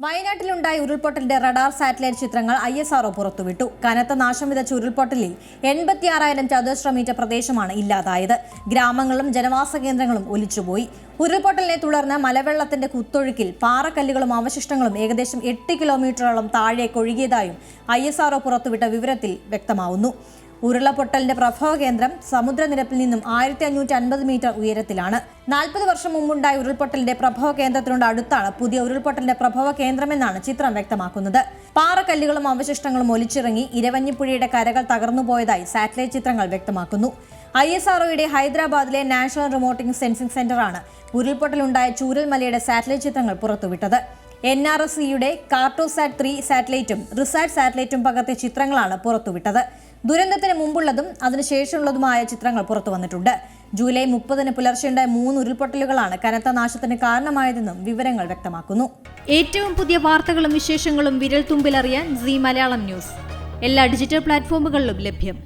വയനാട്ടിലുണ്ടായ ഉരുൾപൊട്ടലിന്റെ radar satellite ചിത്രങ്ങൾ I S RO പുറത്തുവിട്ടു. കനത്ത നാശം വിതച്ച ഉരുൾപൊട്ടലിൽ എൺപത്തിയാറായിരം ചതുരശ്ര മീറ്റർ പ്രദേശമാണ് ഇല്ലാതായത്. ഗ്രാമങ്ങളും ജനവാസ കേന്ദ്രങ്ങളും ഒലിച്ചുപോയി. ഉരുൾപൊട്ടലിനെ തുടർന്ന് മലവെള്ളത്തിന്റെ കുത്തൊഴുക്കിൽ പാറക്കല്ലുകളും അവശിഷ്ടങ്ങളും ഏകദേശം എട്ട് കിലോമീറ്ററോളം താഴേക്ക് ഒഴുകിയതായും ഐ എസ് ആർഒ പുറത്തുവിട്ട വിവരത്തിൽ വ്യക്തമാവുന്നു. ഉരുളപൊട്ടലിന്റെ പ്രഭവ കേന്ദ്രം സമുദ്രനിരപ്പിൽ നിന്നും ആയിരത്തി അഞ്ഞൂറ്റി അൻപത് മീറ്റർ ഉയരത്തിലാണ്. നാൽപ്പത് വർഷം മുമ്പുണ്ടായ ഉരുൾപൊട്ടലിന്റെ പ്രഭവ കേന്ദ്രത്തിനോട് അടുത്താണ് പുതിയ ഉരുൾപൊട്ടലിന്റെ പ്രഭവ കേന്ദ്രമെന്നാണ് ചിത്രം വ്യക്തമാക്കുന്നത്. പാറക്കല്ലുകളും അവശിഷ്ടങ്ങളും ഒലിച്ചിറങ്ങി ഇരവഞ്ഞിപ്പുഴയുടെ കരകൾ തകർന്നുപോയതായി സാറ്റലൈറ്റ് ചിത്രങ്ങൾ വ്യക്തമാക്കുന്നു. ഐ എസ് ആർഒയുടെ ഹൈദരാബാദിലെ നാഷണൽ റിമോട്ടിംഗ് സെൻസിംഗ് സെന്ററാണ് ഉരുൾപൊട്ടലുണ്ടായ ചൂരൽമലയുടെ സാറ്റലൈറ്റ് ചിത്രങ്ങൾ പുറത്തുവിട്ടത്. എൻ ആർ എസ് സിയുടെ കാർട്ടോസാറ്റ് ത്രീ സാറ്റലൈറ്റും റിസാറ്റ് സാറ്റലൈറ്റും പകർത്തിയ ചിത്രങ്ങളാണ് പുറത്തുവിട്ടത്. ദുരന്തത്തിന് മുമ്പുള്ളതും അതിനുശേഷമുള്ളതുമായ ചിത്രങ്ങൾ പുറത്തു വന്നിട്ടുണ്ട്. ജൂലൈ മുപ്പതിന് പുലർച്ചെയുണ്ടായ മൂന്ന് ഉരുൾപൊട്ടലുകളാണ് കനത്ത നാശത്തിന് കാരണമായതെന്നും വിവരങ്ങൾ വ്യക്തമാക്കുന്നു. ഏറ്റവും പുതിയ വാർത്തകളും വിശേഷങ്ങളും വിരൽ തുമ്പിലറിയാൻ സി മലയാളം ന്യൂസ്. എല്ലാ ഡിജിറ്റൽ പ്ലാറ്റ്ഫോമുകളിലും ലഭ്യം.